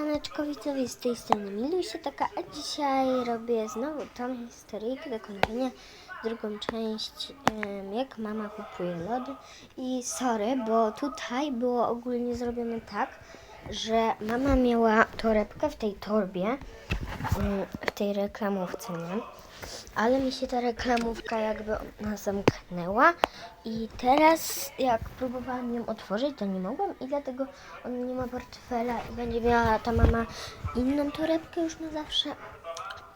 Widzowie, z tej strony Milusia taka, a dzisiaj robię znowu tą historyjkę do kończenia, drugą część, jak mama kupuje lody i sorry, bo tutaj było ogólnie zrobione tak, że mama miała torebkę w tej torbie, w tej reklamówce, nie? Ale mi się ta reklamówka jakby ona zamknęła i teraz jak próbowałam ją otworzyć, to nie mogłam i dlatego ona nie ma portfela i będzie miała ta mama inną torebkę już na zawsze,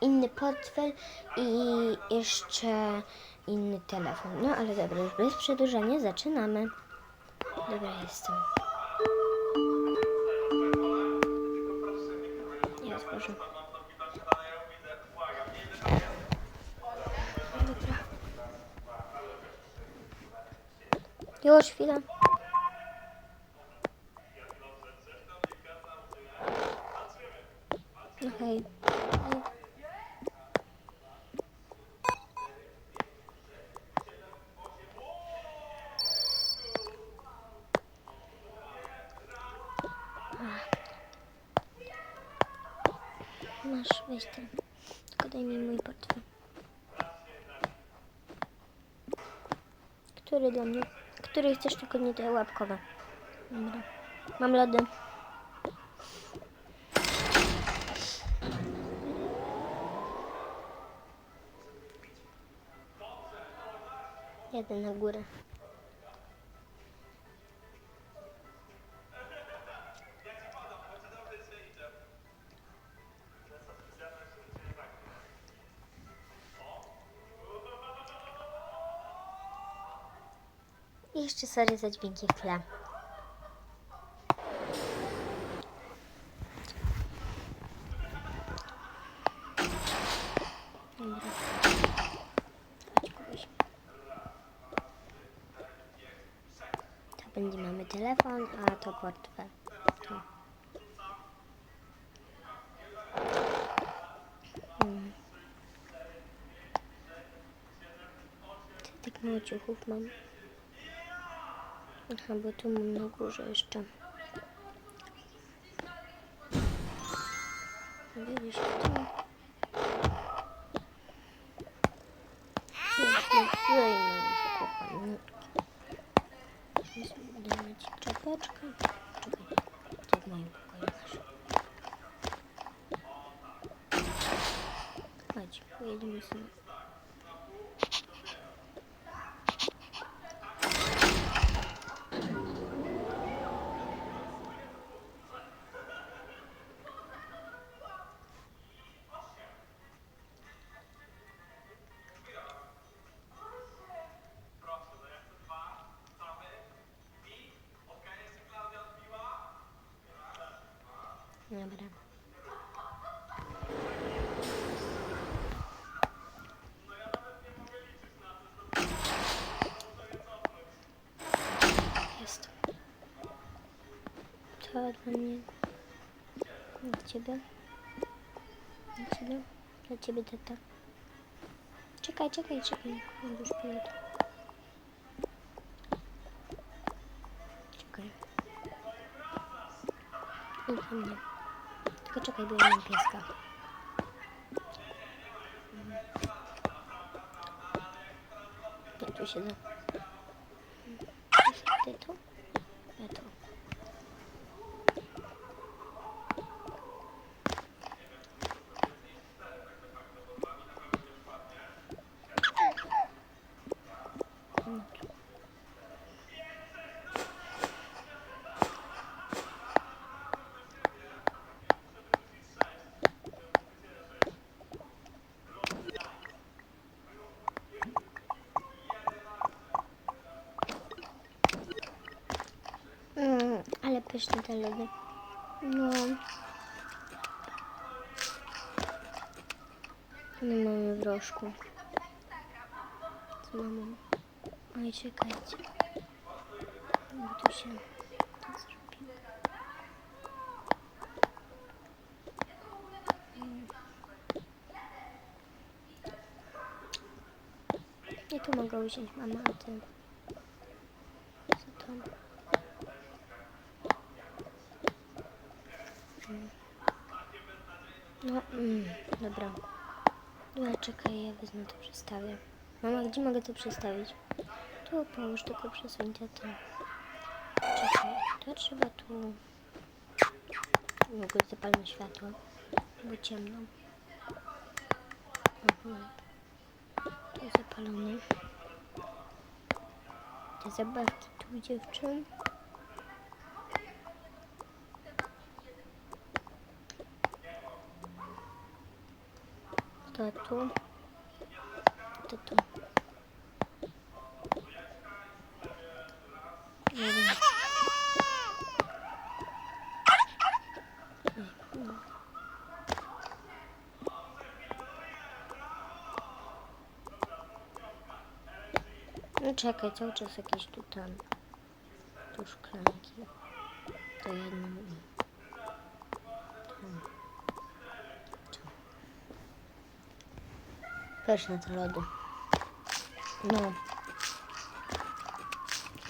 inny portfel i jeszcze inny telefon. No ale dobra, już bez przedłużania zaczynamy. Dobra, jestem. Ja otworzę. Już chwila. Okej. Masz, weź ten. Tylko daj mi mój portfel. Który dla mnie? Który chcesz, tylko nie te łapkowe. Dobra. Mam lody. Jadę na górę. Jeszcze sorry za dźwięki w tle. To będzie mamy telefon, a to portfel. Tu. Hmm. Ty tak ciuchów mam. Aha, bo tu mam na górze jeszcze. Widzisz? Jeszcze wyjmę już czapeczkę. Czekaj, ty w moim. Chodź, pojedziemy sobie. To dla ciebie. Dla ciebie. Dla ciebie tata. Czekaj, czekaj, czekaj. Mam już pilot. Czekaj. I dla mnie. Tylko czekaj, bo ja mam pieska. Ja tu siedzę. Ale pyszne te lody. No. My mamy w rożku. Z mamą. Oj, czekajcie. Bo tu się tak zrobiło. Mm. Ja tu mogę usiąść, mama, a ty... czekaj, ja wezmę to przestawię. Mama, gdzie mogę to przestawić? Tu połóż, tylko przesuń to. Czekaj, to trzeba tu... W ogóle zapalmy światło, bo ciemno. Mhm. To zapalone. Te zabawki tu dziewczyn. To tu. To tu. No czekaj, cały czas jakieś tu tam. Tu szklanki. To jedno. Tam. Tu. Na to lody. No.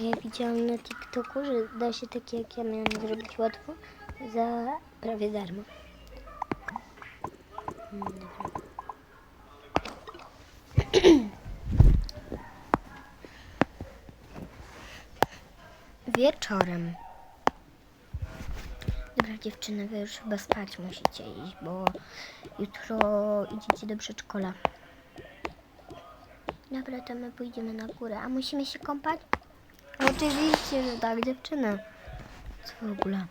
Ja widziałam na TikToku, że da się takie jak ja miałam zrobić łatwo za prawie darmo. Dobra. Wieczorem. Dobra dziewczyny, wy już chyba spać musicie iść, bo jutro idziecie do przedszkola. Dobra, to my pójdziemy na górę. A musimy się kąpać? Oczywiście, że tak, dziewczyny. Co w ogóle?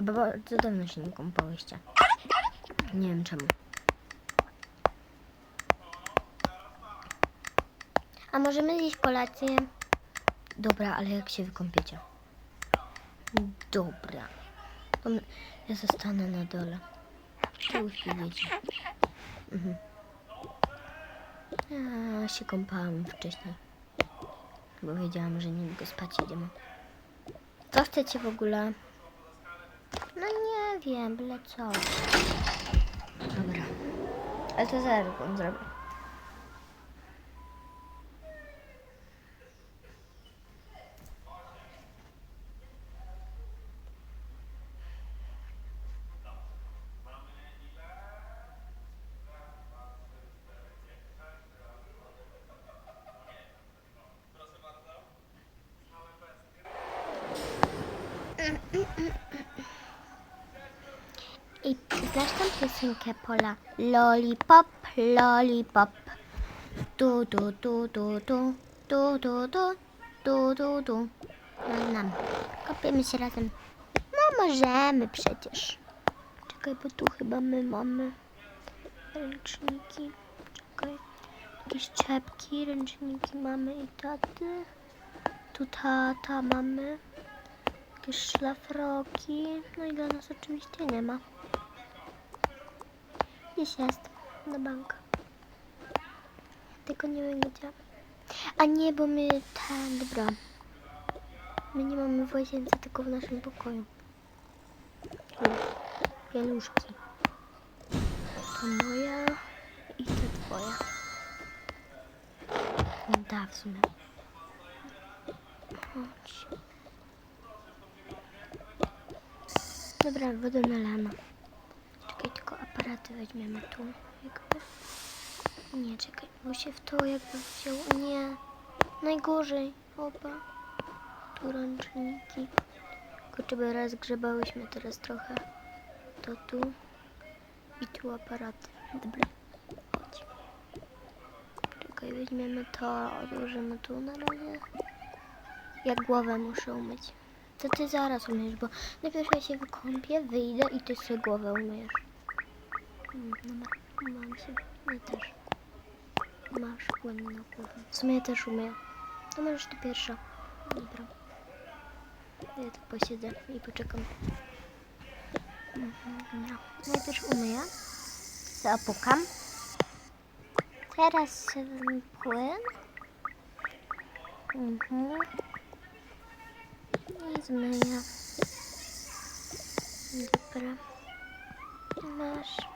Bo bardzo dawno się nie kąpałyście. Nie wiem czemu. A możemy zjeść kolację? Dobra, ale jak się wykąpiecie? Dobra. Ja zostanę na dole. To już. Mhm. Ja się kąpałam wcześniej. Bo wiedziałam, że niedługo spać idziemy. Co chcecie w ogóle? No nie wiem, byle co. Dobra. Ale to zaraz wam zrobię. I znasz tą piosenkę Pola? Lollipop, lollipop. Tu, tu, tu, tu, tu, tu, tu, tu, tu, tu, tu. No, nam. Kopiemy się razem. No możemy przecież. Czekaj, bo tu chyba my mamy ręczniki. Czekaj. Jakieś czepki, ręczniki mamy i taty. Tu tata mamy. Jakieś szlafroki. No i dla nas oczywiście nie ma. Gdzieś jest. Na bank. Tylko nie wiem gdzie. A nie, bo my ten, dobra. My nie mamy w łazience, tylko w naszym pokoju. Pieluszki. To moja i to twoja. Da, w sumie. Chodź. Dobra, wodę nalana. Aparaty weźmiemy tu. Jakby. Nie, czekaj, bo się w to jakby wzięło. Nie. Najgorzej. Opa. Tu ręczniki. Tylko raz grzebałyśmy teraz trochę. To tu. I tu aparaty. Dobra. Chodź. Czekaj, weźmiemy to, odłożymy tu na razie. Ja głowę muszę umyć. To ty zaraz umyjesz, bo najpierw ja się wykąpię, wyjdę i ty sobie głowę umyjesz. Dobra, umyłam się. Ja też. Masz płyn na głowę. W sumie ja też umyję. To możesz ty pierwsza. Dobra. Ja tu posiedzę i poczekam. Mhm, Dobra. Najpierw umyję. Zapukam. Teraz płyn. Mhm. I zmyję. Dobra. Masz.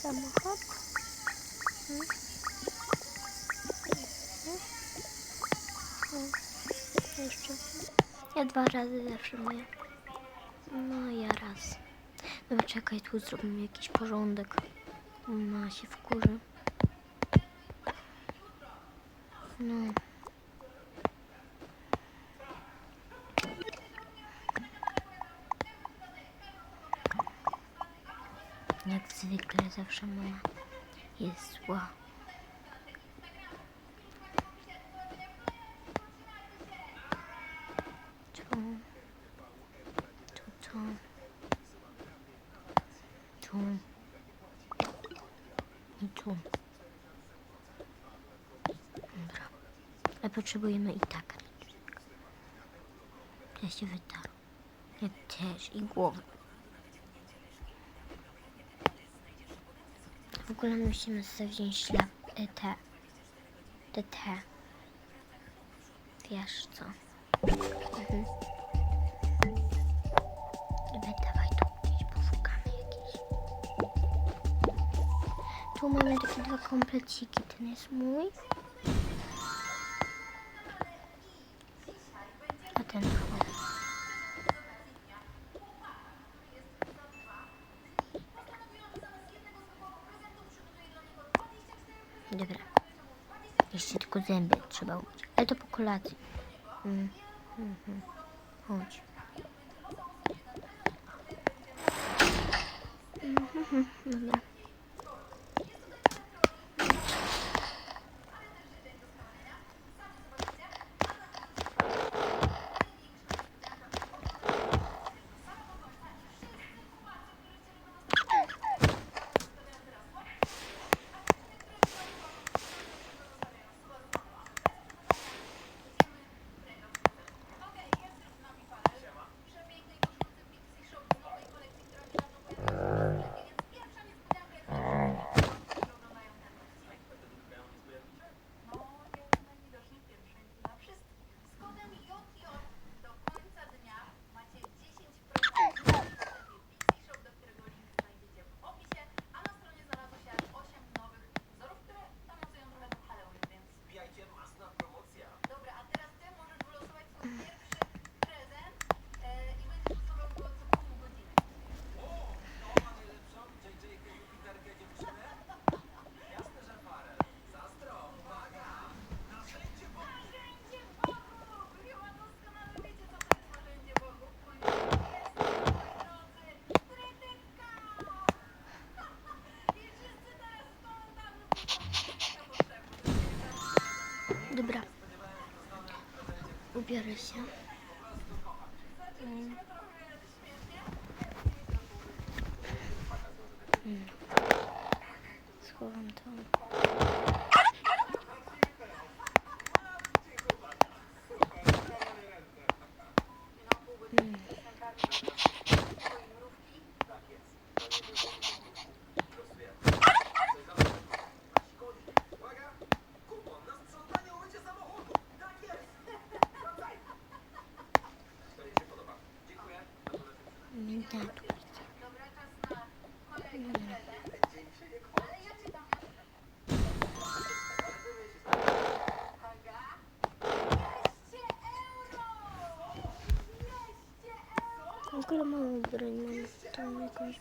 Ja samo hop. Mhm. Jeszcze. Ja dwa razy zawsze myję. No ja raz. Dobra, czekaj, tu zrobimy jakiś porządek. Ma się wkurzy. No. Jak zwykle zawsze mama jest zła. Tu. Tu, tu. Tu. I tu. Dobra. Ale potrzebujemy i tak. Ja się wydarł. Ja też. I głowę. Ogóle musimy sobie wziąć e, te, te te. Wiesz co? Mhm. Dawaj tu gdzieś poszukamy jakieś. Tu mamy takie dwa kompleciki. Ten jest mój. A ten Dobra. Jeszcze tylko zęby trzeba umyć. Ale to po kolacji. Mm. Mhm. Chodź. Mhm. Dobra. Ubiorę się. Mm. Mm. Schowam to. Mm. Uwaga! Kupon na sprzątanie umycie samochodu! Tak jest! Wracaj! To mi się podoba. Dziękuję. To tyle się Nie da tu. Dobra, czas na kolejny prezent. przyda. Ale ja czytam. Uwaga. 200 euro! 200 euro! W ogóle mam broń, mam tam jakąś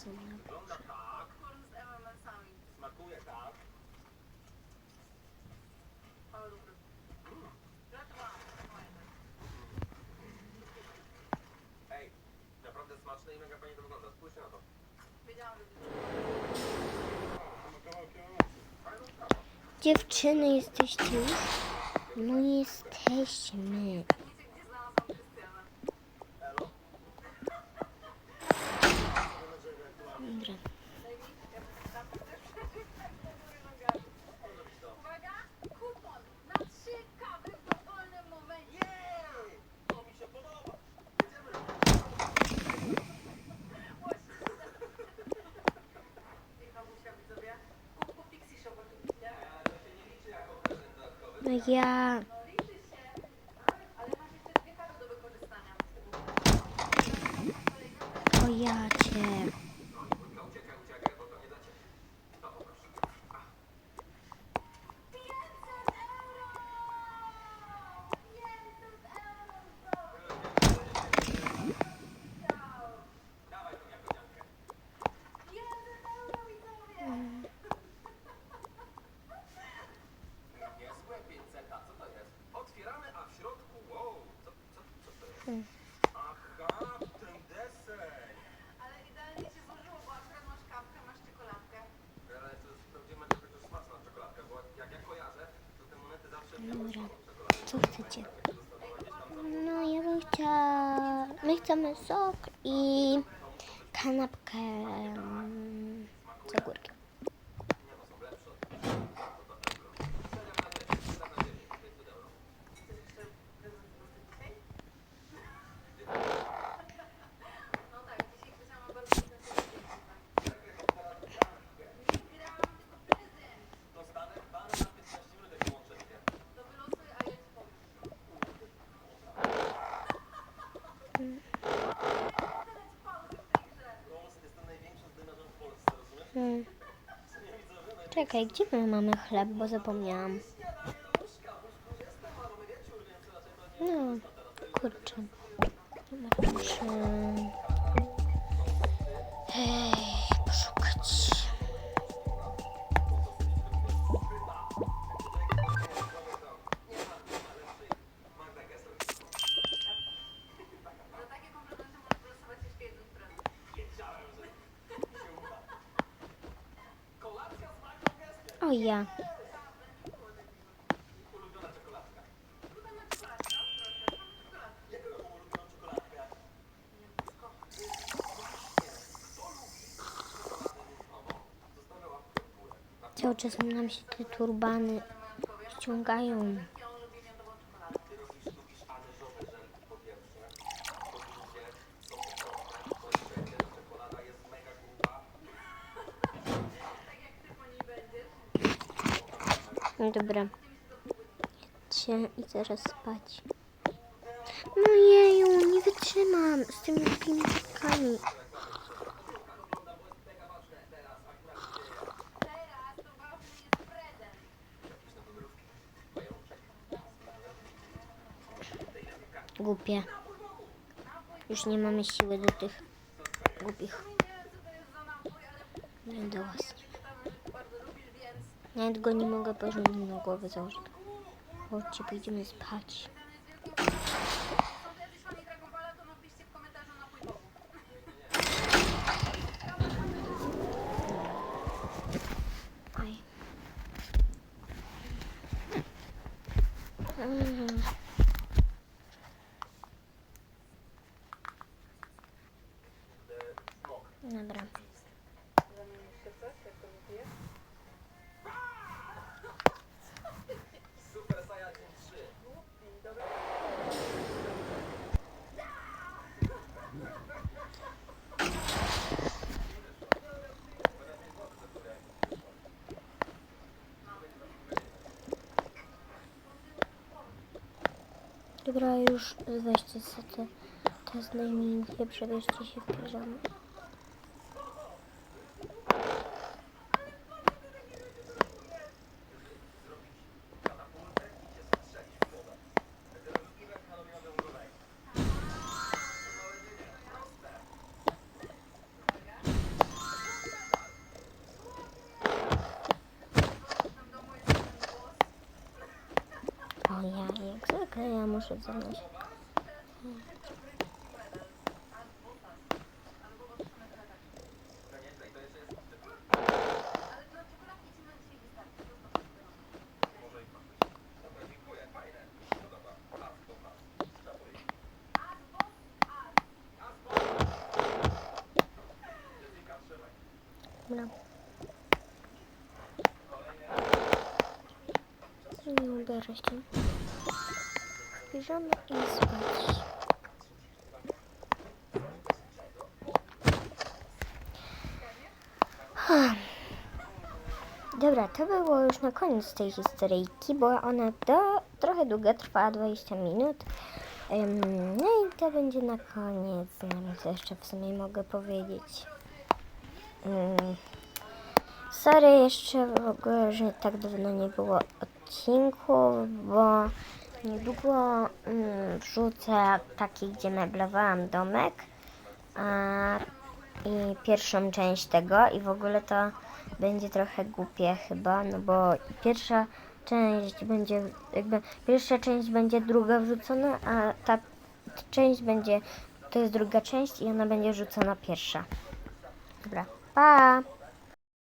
sumie. smaczne i mega wygląda. Na to. Dziewczyny, jesteście? No jesteśmy. 呀 chcemy sok i kanapkę. Czekaj, gdzie my mamy chleb, bo zapomniałam. moja. Cały czas nam się te turbany ściągają. No dobra. Jedźcie i zaraz spać. No jeju, nie wytrzymam z tymi pinkami. Głupie. Już nie mamy siły do tych głupich. Nie do was. Nawet go nie mogę porządnie na głowę założyć. Chodźcie, pójdziemy spać. Dobra, już weźcie sobie te, te znajomie, przebierzcie się w piżamę. od zewnątrz. Dobra. No, doreszcie i spać. Dobra, to było już na koniec tej historyjki, bo ona do, trochę długo trwała, 20 minut. No i to będzie na koniec. Nie wiem, co jeszcze w sumie mogę powiedzieć. Sorry jeszcze w ogóle, że tak dawno nie było odcinku, bo niedługo ym, wrzucę taki, gdzie meblowałam domek. A, I pierwszą część tego i w ogóle to będzie trochę głupie chyba, no bo pierwsza część będzie, jakby pierwsza część będzie druga wrzucona, a ta część będzie, to jest druga część i ona będzie rzucona pierwsza. Dobra, pa!